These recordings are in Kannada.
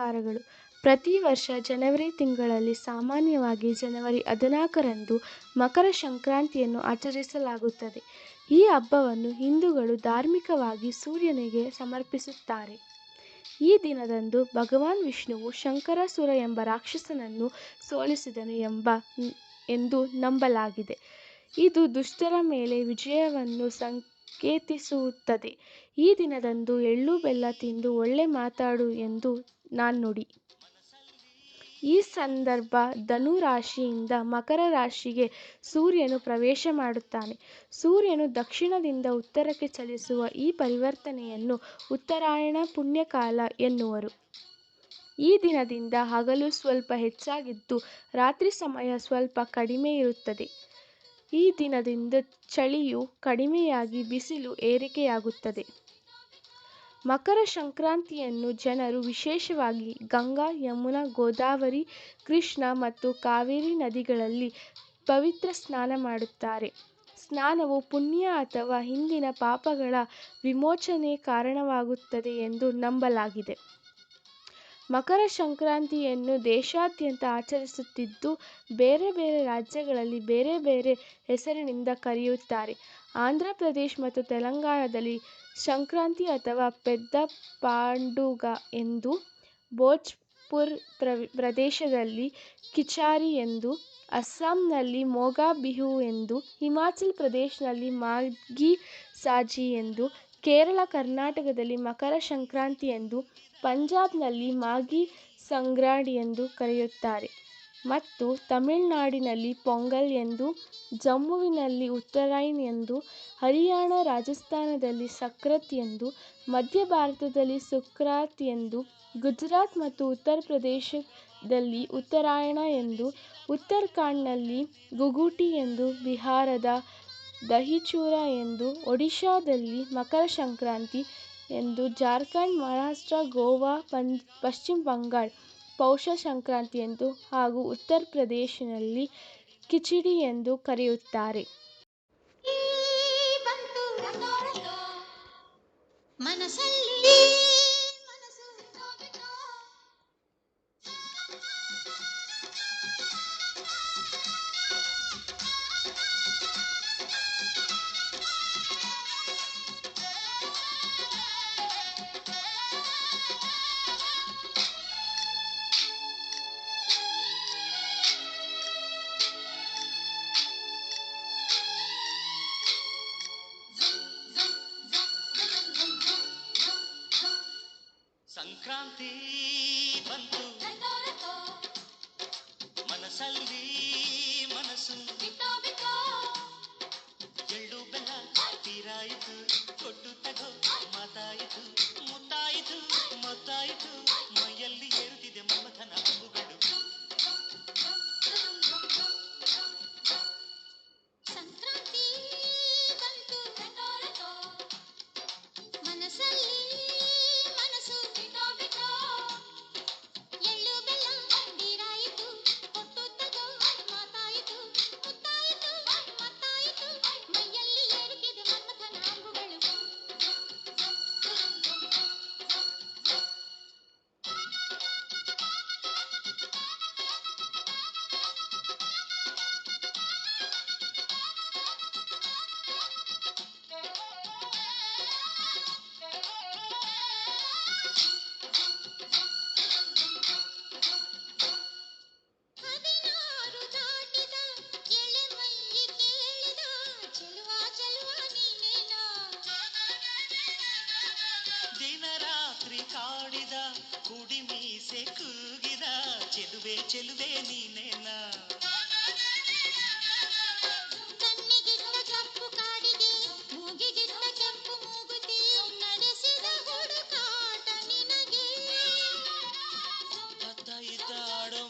ನಮಸ್ಕಾರಗಳು. ಪ್ರತಿ ವರ್ಷ ಜನವರಿ ತಿಂಗಳಲ್ಲಿ ಸಾಮಾನ್ಯವಾಗಿ ಜನವರಿ ಹದಿನಾಲ್ಕರಂದು ಮಕರ ಸಂಕ್ರಾಂತಿಯನ್ನು ಆಚರಿಸಲಾಗುತ್ತದೆ. ಈ ಹಬ್ಬವನ್ನು ಹಿಂದೂಗಳು ಧಾರ್ಮಿಕವಾಗಿ ಸೂರ್ಯನಿಗೆ ಸಮರ್ಪಿಸುತ್ತಾರೆ. ಈ ದಿನದಂದು ಭಗವಾನ್ ವಿಷ್ಣುವು ಶಂಕರಾಸುರ ಎಂಬ ರಾಕ್ಷಸನನ್ನು ಸೋಲಿಸಿದನು ಎಂಬ ಎಂದು ನಂಬಲಾಗಿದೆ. ಇದು ದುಷ್ಟರ ಮೇಲೆ ವಿಜಯವನ್ನು ಸಂಕೇತಿಸುತ್ತದೆ. ಈ ದಿನದಂದು ಎಳ್ಳು ಬೆಲ್ಲ ತಿಂದು ಒಳ್ಳೆ ಮಾತಾಡು ಎಂದು ನಾಣ್ಣುಡಿ ಈ ಸಂದರ್ಭ ಧನು ರಾಶಿಯಿಂದ ಮಕರ ರಾಶಿಗೆ ಸೂರ್ಯನು ಪ್ರವೇಶ ಮಾಡುತ್ತಾನೆ. ಸೂರ್ಯನು ದಕ್ಷಿಣದಿಂದ ಉತ್ತರಕ್ಕೆ ಚಲಿಸುವ ಈ ಪರಿವರ್ತನೆಯನ್ನು ಉತ್ತರಾಯಣ ಪುಣ್ಯಕಾಲ ಎನ್ನುವರು. ಈ ದಿನದಿಂದ ಹಗಲು ಸ್ವಲ್ಪ ಹೆಚ್ಚಾಗಿದ್ದು ರಾತ್ರಿ ಸಮಯ ಸ್ವಲ್ಪ ಕಡಿಮೆ ಇರುತ್ತದೆ. ಈ ದಿನದಿಂದ ಚಳಿಯು ಕಡಿಮೆಯಾಗಿ ಬಿಸಿಲು ಏರಿಕೆಯಾಗುತ್ತದೆ. ಮಕರ ಸಂಕ್ರಾಂತಿಯನ್ನು ಜನರು ವಿಶೇಷವಾಗಿ ಗಂಗಾ, ಯಮುನಾ, ಗೋದಾವರಿ, ಕೃಷ್ಣ ಮತ್ತು ಕಾವೇರಿ ನದಿಗಳಲ್ಲಿ ಪವಿತ್ರ ಸ್ನಾನ ಮಾಡುತ್ತಾರೆ. ಸ್ನಾನವು ಪುಣ್ಯ ಅಥವಾ ಹಿಂದಿನ ಪಾಪಗಳ ವಿಮೋಚನೆ ಕಾರಣವಾಗುತ್ತದೆ ಎಂದು ನಂಬಲಾಗಿದೆ. ಮಕರ ಸಂಕ್ರಾಂತಿಯನ್ನು ದೇಶಾದ್ಯಂತ ಆಚರಿಸುತ್ತಿದ್ದು, ಬೇರೆ ಬೇರೆ ರಾಜ್ಯಗಳಲ್ಲಿ ಬೇರೆ ಬೇರೆ ಹೆಸರಿನಿಂದ ಕರೆಯುತ್ತಾರೆ. ಆಂಧ್ರ ಪ್ರದೇಶ್ ಮತ್ತು ತೆಲಂಗಾಣದಲ್ಲಿ ಸಂಕ್ರಾಂತಿ ಅಥವಾ ಪೆದ್ದ ಪಾಂಡುಗ ಎಂದು ಭೋಜ್ಪುರ್ ಪ್ರದೇಶದಲ್ಲಿ ಕಿಚಾರಿ ಎಂದು, ಅಸ್ಸಾಂನಲ್ಲಿ ಮೊಗಾ ಬಿಹು ಎಂದು, ಹಿಮಾಚಲ್ ಪ್ರದೇಶದಲ್ಲಿ ಮಾಘಿ ಸಾಜಿ ಎಂದು, ಕೇರಳ ಕರ್ನಾಟಕದಲ್ಲಿ ಮಕರ ಸಂಕ್ರಾಂತಿ ಎಂದು, ಪಂಜಾಬ್ನಲ್ಲಿ ಮಾಘಿ ಸಂಗ್ರಾಂಡ್ ಎಂದು ಕರೆಯುತ್ತಾರೆ. ಮತ್ತು ತಮಿಳುನಾಡಿನಲ್ಲಿ ಪೊಂಗಲ್ ಎಂದು, ಜಮ್ಮುವಿನಲ್ಲಿ ಉತ್ತರಾಯಣ್ ಎಂದು, ಹರಿಯಾಣ ರಾಜಸ್ಥಾನದಲ್ಲಿ ಸಕ್ರತ್ ಎಂದು, ಮಧ್ಯ ಭಾರತದಲ್ಲಿ ಸುಕ್ರಾತ್ ಎಂದು, ಗುಜರಾತ್ ಮತ್ತು ಉತ್ತರ ಪ್ರದೇಶದಲ್ಲಿ ಉತ್ತರಾಯಣ ಎಂದು, ಉತ್ತರಾಖಂಡ್ನಲ್ಲಿ ಗುಗುಟಿ ಎಂದು, ಬಿಹಾರದ ದಹಿಚೂರ ಎಂದು, ಒಡಿಶಾದಲ್ಲಿ ಮಕರ ಸಂಕ್ರಾಂತಿ ಎಂದು, ಜಾರ್ಖಂಡ್, ಮಹಾರಾಷ್ಟ್ರ, ಗೋವಾ ಪಶ್ಚಿಮ ಬಂಗಾಳ ಪೌಷ ಸಂಕ್ರಾಂತಿ ಎಂದು ಹಾಗೂ ಉತ್ತರ ಪ್ರದೇಶದಲ್ಲಿ ಕಿಚಿಡಿ ಎಂದು ಕರೆಯುತ್ತಾರೆ. ಸಂಕ್ರಾಂತಿ ಚೆಲುವೆ ನೀನೇನ? ಕಣ್ಣಿಗಿದ್ದ ಕೆಂಪು ಮೂಗುತಿ ಹುಡುಕಾಟ ನಿನಗೆ. ಇತ್ತ ಆಡೋ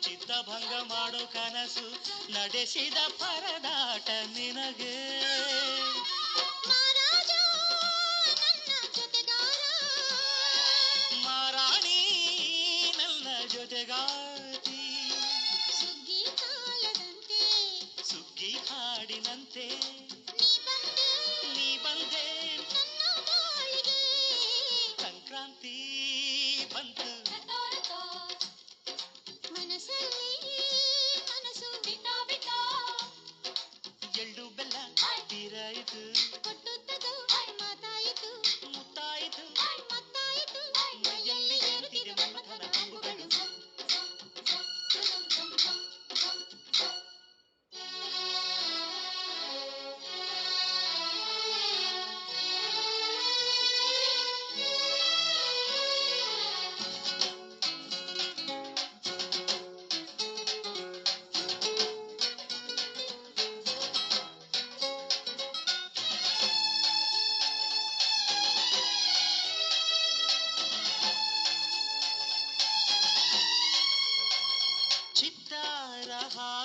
ಚಿತ್ತಭಂಗ ಮಾಡೋ ಕನಸು ನಡೆಸಿದ ಪರದಾಟ ನಿನಗೆ. llegar.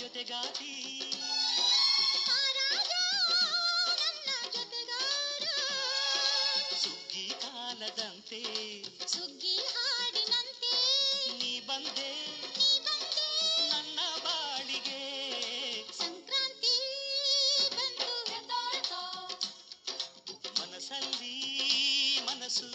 ಜೊತೆಗಾತಿ ಸುಗ್ಗಿ ಕಾಲದಂತೆ. ಸುಗ್ಗಿ ಹಾಡಿನಂತೆ. ನೀ ಬಂದೆ. ನನ್ನ ಬಾಳಿಗೆ. ಸಂಕ್ರಾಂತಿ ಬಂತು ಮನಸ್ಸಲ್ಲಿ ಮನಸ್ಸು.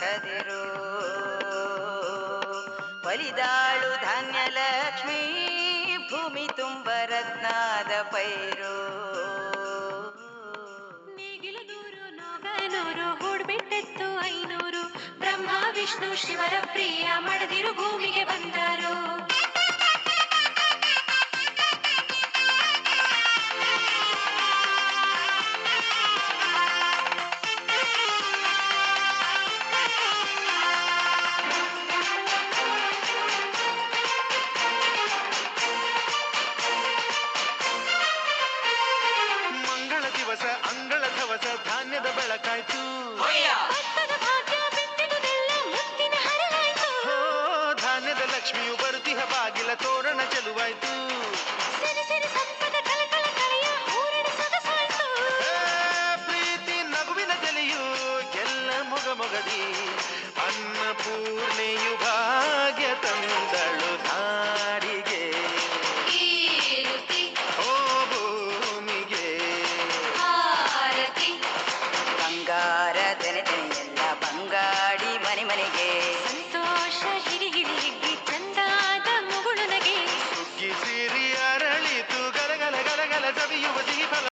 ಕದಿರು. ಒಲಿದಾಳು ಧಾನ್ಯ ಲಕ್ಷ್ಮಿ ಭೂಮಿ ತುಂಬ ರತ್ನಾದ ಪೈರು. ನೇಗಿಲುನೂರು ನಾಗನೂರು, ಹೂಡ್ಬಿಟ್ಟಿತ್ತು ಐನೂರು. ಬ್ರಹ್ಮ, ವಿಷ್ಣು, ಶಿವರ ಪ್ರಿಯ, ಮಡದಿರು ಭೂಮಿಗೆ ಬಂದರು. ಹರಳಾಯ್ತು. ಧಾನ್ಯದ ಲಕ್ಷ್ಮಿಯು ಬರುತಿಹ ಬಾಗಿಲ ತೋರಣ ಚೆಲುವಾಯ್ತು. ಪ್ರೀತಿ ನಗುವಿನ ತಲೆಯು ಎಲ್ಲ ಮೊಗ ಮೊಗದಿ ಅನ್ನಪೂರ್ಣೆಯು ಭಾಗ್ಯ ತಂದಳು.